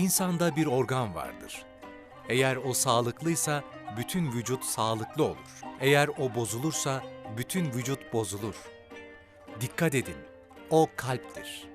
İnsanda bir organ vardır. Eğer o sağlıklıysa bütün vücut sağlıklı olur. Eğer o bozulursa bütün vücut bozulur. Dikkat edin, o kalptir.